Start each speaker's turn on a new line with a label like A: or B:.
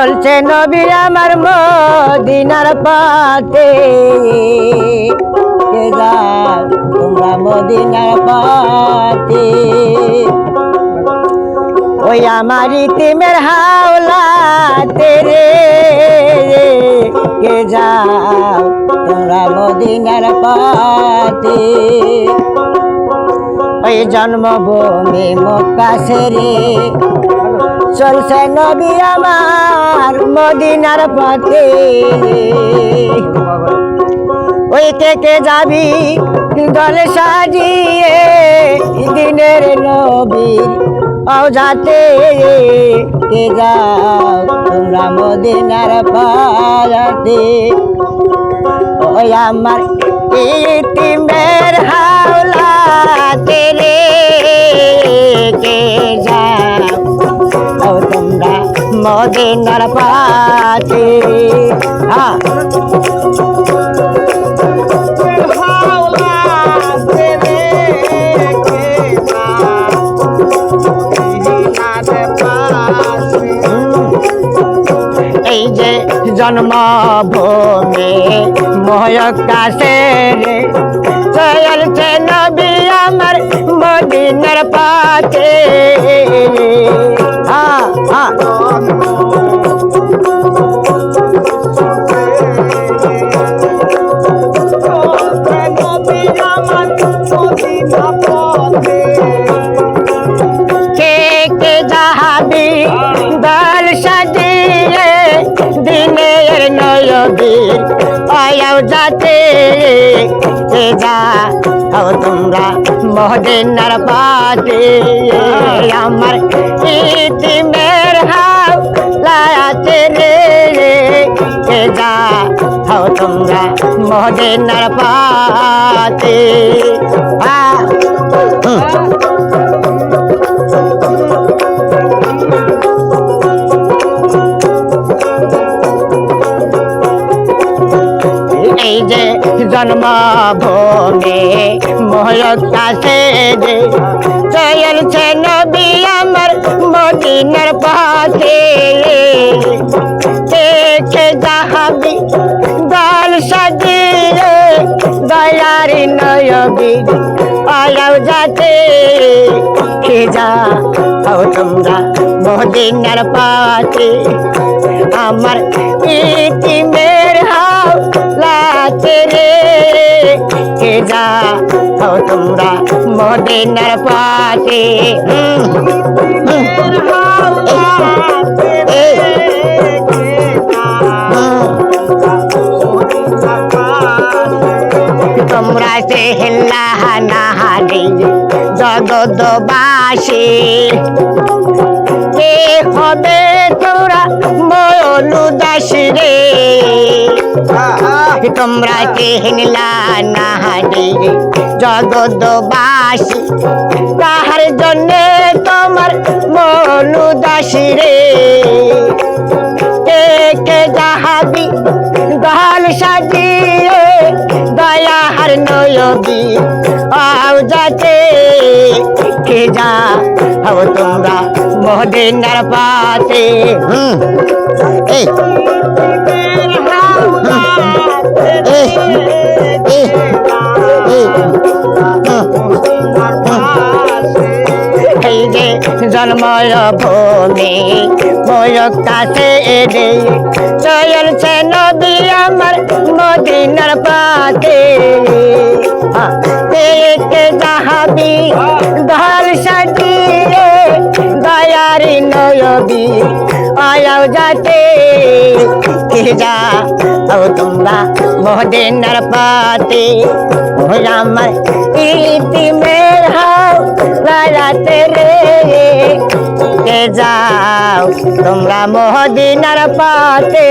A: চলছে নবী আমার মদিনার পাতে তোমরা মদিনার পাতে ওই আমার ইতিমের হাওলা তেরে কে যাও তোমরা মদিনার পাতে ওই জন্মভূমি মক্কা সেরে চলছে নবী আমার মদিনার পথে। ওই কে যাবি, দল সাজিয়ে দিনের নবীর যাতে কে যাও তোমরা মদিনার পালাতে ওই আমার ইতিমের হাওলা মদিনার পাতে হ্যাঁ এই যে জন্মভূমি ময়কাশে চলছে নবী আমার মদিনার পাতে। হ্যাঁ আয়াও যাতে। কে যা ও তোমরা মহদিনার পাতে আমার ইতিমের হাও তোমরা মহদিনার পাতে এই যে জন্মভূমি মহকাশে যে চলছে নবী আমার মদিনার পাশে যাহাবি দয়ারি নয়বি আয়াও যাতে খেজা ও তোমরা মদিনার পাশে আমার ইতিমের হাও লাতে রে কে তোমরা মদিনার পাশে নাহারি জগদবাসী কে হবে তোরা ময়নু দাস রে তোমরা কে হিনলা নাহারি জগদবাসী তাহার জন্য তোমার মনু দাস রে কে যাহাবি দল সাজিয়ে দয়া হার নয়বি। কে যা হও তোমরা মহদিনার পাতে হুম। এই। যে জন্ময় ভূমি কাছে এলে। আমার মদিনার পাতে যাহাবি ধর সাজিয়ে দয়ারি নয়বি আয়াও যাতে যা ও তোমরা মহদিনার পাতে। ওই আমার ইতিমের হাও লালাতে রে, কে যাও তোমরা মহদিনার পাতে।